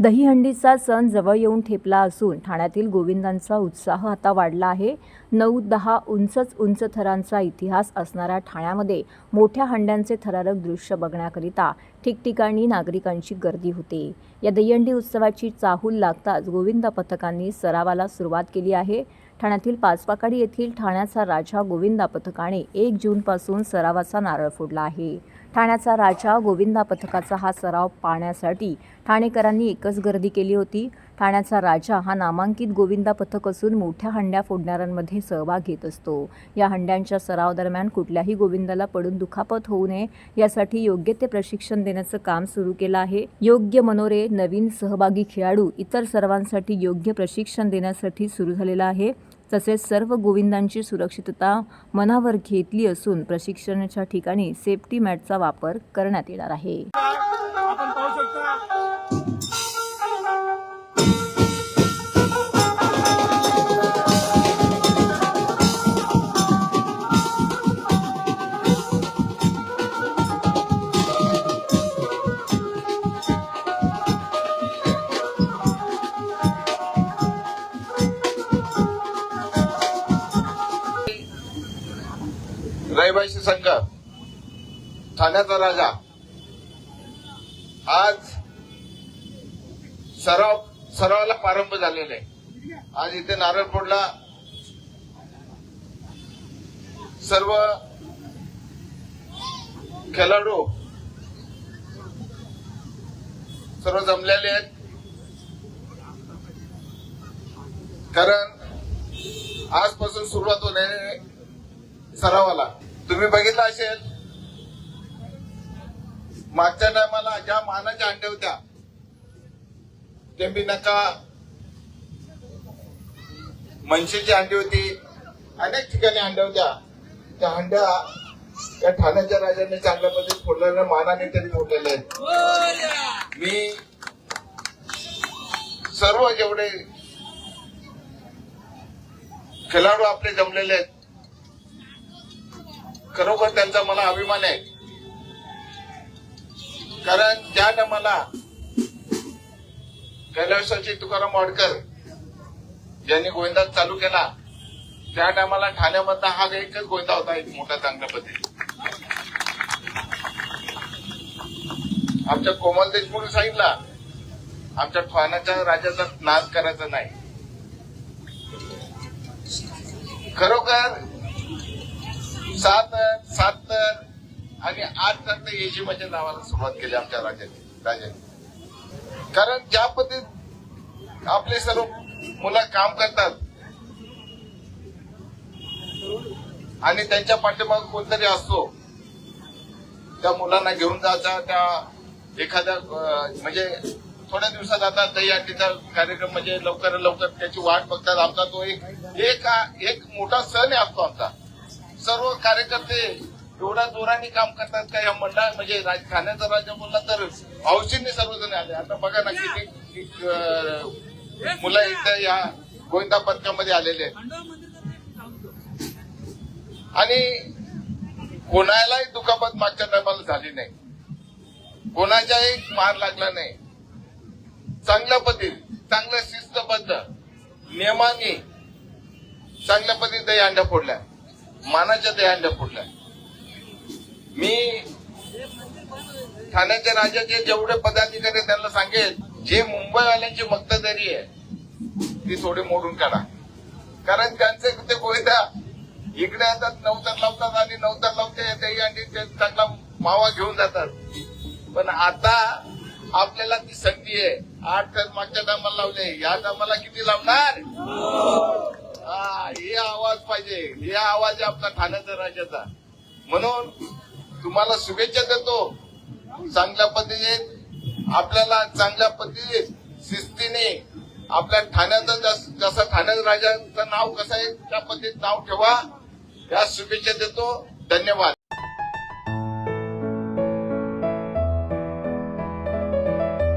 दहीहंडीचा सण जवळ येऊन ठेपला असून ठाण्यातील गोविंदांचा उत्साह आता वाढला आहे. नऊ दहा उंचच उंच थरांचा इतिहास असणाऱ्या ठाण्यामध्ये मोठ्या हंड्यांचे थरारक दृश्य बघण्याकरिता ठिकठिकाणी नागरिकांची गर्दी होते. या दहीहंडी उत्सवाची चाहूल लागताच गोविंदा पथकांनी सरावाला सुरुवात केली आहे. ठाण्यातील पाचपाकाडी येथील ठाण्याचा राजा गोविंदा पथकाने एक जूनपासून सरावाचा नारळ फोडला आहे. ठाण्याचा राजा गोविंदा पथकाचा हा सराव पाहण्यासाठी ठाणेकरांनी एकच गर्दी केली होती. ठाण्याचा राजा हा नामांकित गोविंदा पथक असून मोठ्या हंड्या फोडणाऱ्यांमध्ये सहभाग घेत असतो. या हंड्यांच्या सराव दरम्यान कुठल्याही गोविंदाला पडून दुखापत होऊ नये यासाठी योग्य ते प्रशिक्षण देण्याचं काम सुरू केलं आहे. योग्य मनोरे नवीन सहभागी खेळाडू इतर सर्वांसाठी योग्य प्रशिक्षण देण्यासाठी सुरू झालेलं आहे. तसेच सर्व गोविंदांची सुरक्षितता मनावर घेतली असून प्रशिक्षणाच्या ठिकाणी सेफ्टी मॅटचा वापर करण्यात येणार आहे. रहिवासी संघ ठाण्याचा राजा. आज सराव सरावाला प्रारंभ झालेला आहे. आज इथे नारळ सर्व खेळाडू सर्व जमलेले आहेत. कारण आजपासून सुरुवात होणे सरावाला. तुम्ही बघितलं असेल? मागच्या टायमाला ज्या मानाच्या अंड्या होत्या टेंबी नका मनशीची अंडी होती अनेक ठिकाणी अंड्या होत्या. त्या अंड्या त्या ठाण्याच्या राजाने चांगल्या पद्धतीने फोडलेल्या मानाने तरी फोडलेल्या आहेत. मी सर्व जेवढे खेळाडू आपले जमलेले आहेत खरोखर त्यांचा मला अभिमान आहे. कारण ज्या टायमाला कैलासाची तुकाराम वाडकर ज्यांनी गोविंदा चालू केला त्या टायमाला ठाण्यामधला हा एकच गोविंदा होता एक मोठा चांगल्या पद्धती आमच्या कोमल देशमुख सांगितला आमच्या ठाण्याच्या राजाचा नाश करायचा नाही. खरोखर सात सात तर आणि आठ तर ते नावाला सुरुवात केली आमच्या राज्याने राजाने कारण ज्या पद्धतीत आपले सर्व मुलं काम करतात आणि त्यांच्या पाठीमाग कोणतरी असतो त्या मुलांना घेऊन जायचा त्या एखाद्या म्हणजे थोड्या दिवसात आता दही अंडीचा कार्यक्रम म्हणजे लवकर लवकर त्याची वाट बघतात. आमचा तो एक एक एक मोठा सण आहे असतो आमचा. सर्व कार्यकर्ते एवढ्या जोराने काम करतात का? या मंडळ म्हणजे राज- ठाण्याचा राजा बोलला तर हौशीने सर्वजण आले आता बघा ना किती मुलं एकदा या गोविंदा पथकामध्ये आलेले आहेत. आणि कोणालाही दुखापत मागच्या टायमाला झाली नाही. कोणाच्याही मार लागला नाही. चांगल्या पद्धतीने चांगल्या शिस्तबद्ध नियमाने चांगल्या पद्धतीने अंड्या फोडल्या. मानाच्या दही अंड्या फोडल्या मी ठाण्याच्या राजाचे जेवढे पदाधिकारी त्यांना सांगेल जे मुंबईवाल्यांची मक्तदारी आहे ती थोडी मोडून काढा. कारण त्यांचे ते गोविंदा इकडे येतात नवतर लावतात आणि नवतर लावते दही अंडी ते चांगला मावा घेऊन जातात. पण आता आपल्याला ती संधी आहे. आठ तर मागच्या टायमाला लावले या टायमाला किती लावणार? पाहिजे. हे आवाज आहे आपला ठाण्याचा राजाचा. म्हणून तुम्हाला शुभेच्छा देतो. चांगल्या पद्धतीने आपल्याला चांगल्या पद्धतीने शिस्तीने आपल्या ठाण्याचं जसा जसं राजाचं नाव कसं आहे त्या पद्धतीत नाव ठेवा. या शुभेच्छा देतो. धन्यवाद.